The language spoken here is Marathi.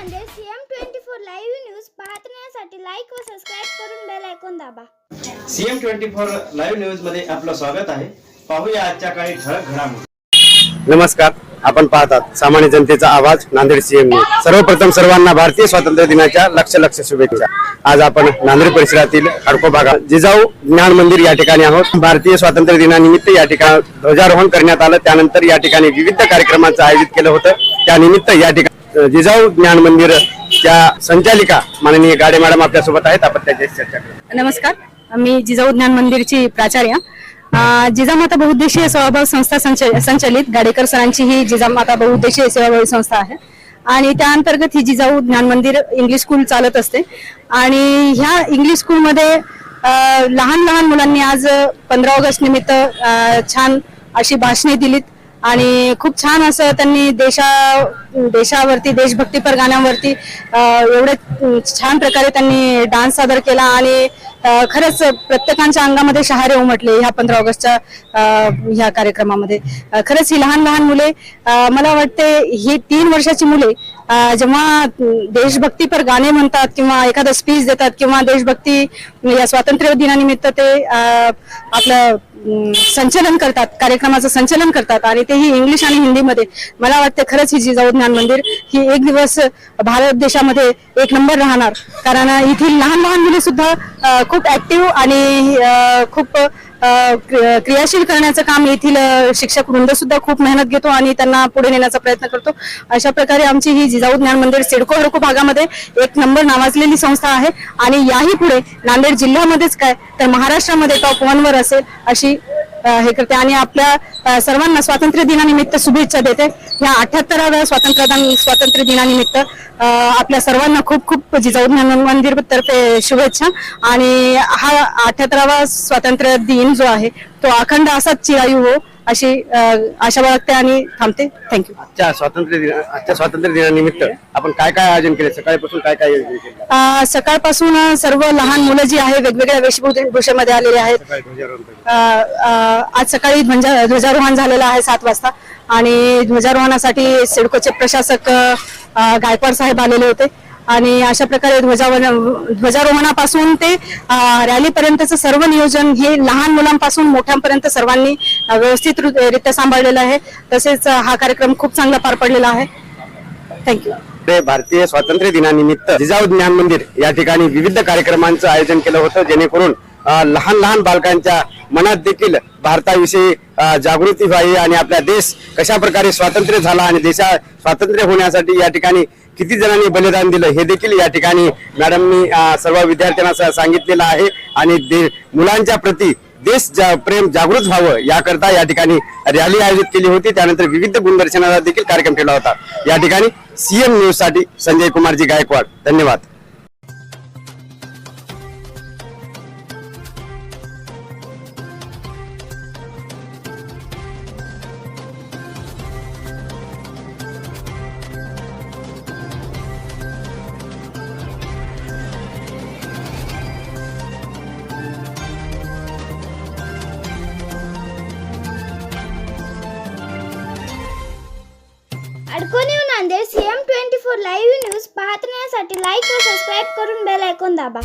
CM twenty four live news पाहण्यासाठी लाईक व सबस्क्राईब करून बेल आयकॉन दाबा. सीएम ट्वेंटी फोर लाईव्ह न्यूजमध्ये आपलं स्वागत आहे. पाहूया आजच्या काही ठळक घडामोडी. नमस्कार. आपण पाहतात सामान्य जनतेचा आवाज नांदेड सीएम न्यूज सर्वप्रथम सर्वांना भारतीय स्वातंत्र्य दिनाच्या लक्ष लक्ष शुभेच्छा. आज आपण नांदेड परिसरातील हडको भागात जिजाऊ ज्ञान मंदिर या ठिकाणी आहोत. भारतीय स्वातंत्र्य दिनानिमित्त या ठिकाणी ध्वजारोहण करण्यात आलं. त्यानंतर या ठिकाणी विविध कार्यक्रमांचं आयोजित केलं होतं. त्यानिमित्त या ठिकाणी जिजाऊ ज्ञान मंदिर च्या संचालिका माननीय गाडे मॅडम आपल्यासोबत आहेत. आपण त्याच्याशी चर्चा करू. नमस्कार. मी जिजाऊ ज्ञान मंदिरची प्राचार्य. जिजामाता बहुउद्देशीय सेवाभावी संस्था संचालित गाडेकर सरांची ही जिजामाता बहुउद्देशीय सेवाभावी संस्था आहे. आणि त्या अंतर्गत ही जिजाऊ ज्ञान मंदिर इंग्लिश स्कूल चालत असते. आणि ह्या इंग्लिश स्कूलमध्ये लहान लहान मुलांनी आज पंधरा ऑगस्ट निमित्त छान अशी भाषणे दिलीत. आणि खूप छान असं त्यांनी देशा देशावरती देशभक्तीपर गाण्यांवरती एवढे छान प्रकारे त्यांनी डान्स सादर केला आणि खरंच प्रत्येकांच्या अंगामध्ये शहारे उमटले ह्या पंधरा ऑगस्टच्या ह्या कार्यक्रमामध्ये. खरंच ही लहान लहान मुले मला वाटते ही तीन वर्षाची मुले जेव्हा देशभक्तीपर गाणे म्हणतात किंवा एखादा स्पीच देतात किंवा देशभक्ती या स्वातंत्र्य दिनानिमित्त ते आपलं संचलन करतात कार्यक्रमाचं संचलन करतात आणि तेही इंग्लिश आणि हिंदीमध्ये. मला वाटतं खरंच ही जिजाऊ ज्ञान मंदिर ही एक दिवस भारत देशामध्ये एक नंबर राहणार. कारण इथील लहान लहान मुले सुद्धा खूप ऍक्टिव्ह आणि खूप क्रियाशील करण्याचं काम येथील शिक्षक वृंद सुद्धा खूप मेहनत घेतो आणि त्यांना पुढे नेण्याचा प्रयत्न करतो. अशा प्रकारे आमची ही जिजाऊ ज्ञान मंदिर सिडको हडको भागामध्ये एक नंबर नावाजलेली संस्था आहे. आणि याही पुढे नांदेड जिल्ह्यामध्येच काय तर महाराष्ट्रामध्ये टॉप वन वर असेल अशी हे करते आणि आपल्या सर्वांना स्वातंत्र्य दिनानिमित्त शुभेच्छा देते. या अठ्याहत्तराव्या स्वातंत्र्य स्वातंत्र्य दिनानिमित्त आपल्या सर्वांना खूप खूप जिजाऊ मंदिर तर्फे शुभेच्छा. आणि हा अठ्याहत्तरावा स्वातंत्र्य दिन जो आहे तो अखंड असाच चिरायू हो. अशी आशा बाळगते आणि थांबते. थँक्यू आजच्या स्वातंत्र्य दिना आजच्या स्वातंत्र्य दिनानिमित्त आपण काय काय आयोजन केले? सकाळपासून काय काय आयोजन केलं? अं, सकाळपासून सर्व लहान मुलं जी आहे वेगवेगळ्या वेशभूषेमध्ये आलेली आहेत. सकाळी ध्वजारोहण केलं. अ, अ, आज सकाळी ध्वजा ध्वजारोहण झालेलं आहे सात वाजता. आणि ध्वजारोहणासाठी सिडकोचे प्रशासक अ, गायकवाड साहेब आलेले होते. आणि अशा प्रकारे ध्वजावर ध्वजारोहणापासून ते रॅलीपर्यंतचं सर्व नियोजन हे लहान मुलांपासून मोठ्यांपर्यंत सर्वांनी व्यवस्थित रित्या सांभाळलेलं आहे. तसेच हा कार्यक्रम खूप चांगला पार पडलेला आहे. थँक्यू भारतीय स्वातंत्र्य दिनानिमित्त जिजाऊ ज्ञान मंदिर या ठिकाणी विविध कार्यक्रमांचं आयोजन केलं होतं जेणेकरून लहान लहान बालकांच्या मनात देखील भारताविषयी जागृती व्हावी आणि आपला देश कशा प्रकारे स्वातंत्र्य झाला आणि देशा स्वातंत्र्य होण्यासाठी या ठिकाणी किती जणांनी बलिदान दिलं हे देखील या ठिकाणी मॅडमनी सर्व विद्यार्थ्यांना सांगितलेलं आहे. आणि दे- मुलांच्या प्रती देश जा- प्रेम जागृत व्हावं याकरता या ठिकाणी रॅली आयोजित केली होती. त्यानंतर विविध गुणदर्शनाचा देखील कार्यक्रम ठेवला होता. या ठिकाणी सीएम न्यूजसाठी संजय कुमारजी गायकवाड. धन्यवाद. Adkoni Nanded CM twenty four live news पाहण्यासाठी लाईक व सबस्क्राईब करून बेल ऐकून दाबा.